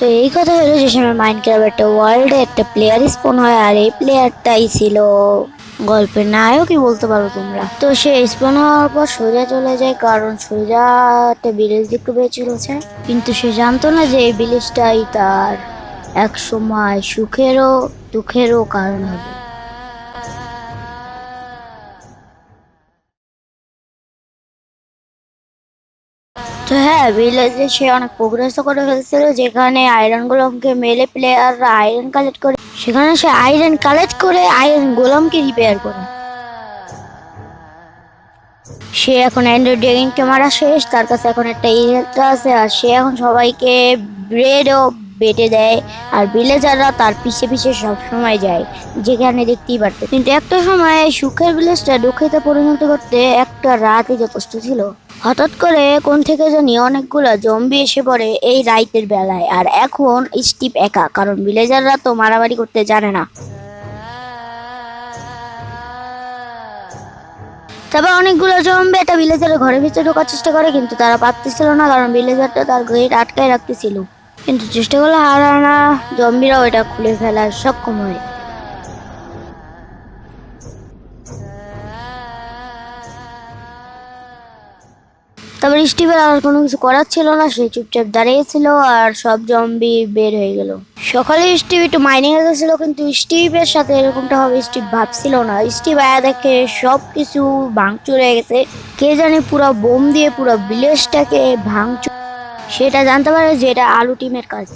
তো এই কথা হলো যে সময় মাইন্ড ক্রাফ একটা ওয়ার্ল্ডে একটা প্লেয়ার স্পন হয় আর এই প্লেয়ারটাই ছিল গল্পের নায়কই বলতে পারো তোমরা। তো সে স্পন হওয়ার পর সোজা চলে যায় কারণ সোজা একটা ভিলেজ দেখতে পেয়েছিল কিন্তু সে জানতো না যে এই ভিলেজটাই তার এক সময় সুখেরও, দুঃখেরও কারণ হবে। তো হ্যাঁ ভিলেজে সে অনেক প্রোগ্রেস করে ফেলছিল, যেখানে আয়রন গোলামকে মেলে প্লেয়াররা আয়রন কালেক্ট করে, সেখানে সে আয়রন কালেক্ট করে আয়রন গোলামকে রিপেয়ার করে। সে এখন অ্যান্ড্রয়েড ড্রেগনকে মারা শেষ, তার কাছে এখন একটা ইলেকট্রা আছে, আর সে এখন সবাইকে ব্রেডও বেটে দেয়, আর ভিলেজাররা তার পিছে পিছে সব সময় যায়, যেখানে দেখতেই পারতো। কিন্তু একটা সময় সুখের ভিলেজটা দুঃখিতে পরিণত করতে একটা রাতই যথেষ্ট ছিল। হঠাৎ করে কোন থেকে জানি অনেকগুলো জম্বি এসে পড়ে এই রাইতের বেলায়। আর এখন স্টিপ একা, কারণ ভিলেজাররা তো মারামারি করতে জানে না। তারপর অনেকগুলো জম্বি একটা ভিলেজারের ঘরের ভিতরে ঢোকার চেষ্টা করে, কিন্তু তারা পারতেছিল না, কারণ ভিলেজারটা তার গেট আটকায় রাখতেছিল। কিন্তু চেষ্টা করলে হারায় না জম্বিরাও এটা খুলে ফেলার সক্ষম হয়। তারপর স্টিভের আর কোনো কিছু করার ছিল না, সে চুপচাপ দাঁড়িয়েছিল আর সব জম্বি বের হয়ে গেল। সকালে স্টিভ একটু মাইনিং গেছিল, কিন্তু স্টিভের সাথে এরকমটা হবে স্টিভ ভাবছিল না। স্টিভ আয়া দেখে সব কিছু ভাঙচুর হয়ে গেছে। কে জানে পুরো বোম দিয়ে পুরো ভিলেজটাকে ভাঙচুর সেটা জানতে পারে যে এটা আলু টিমের কাজ।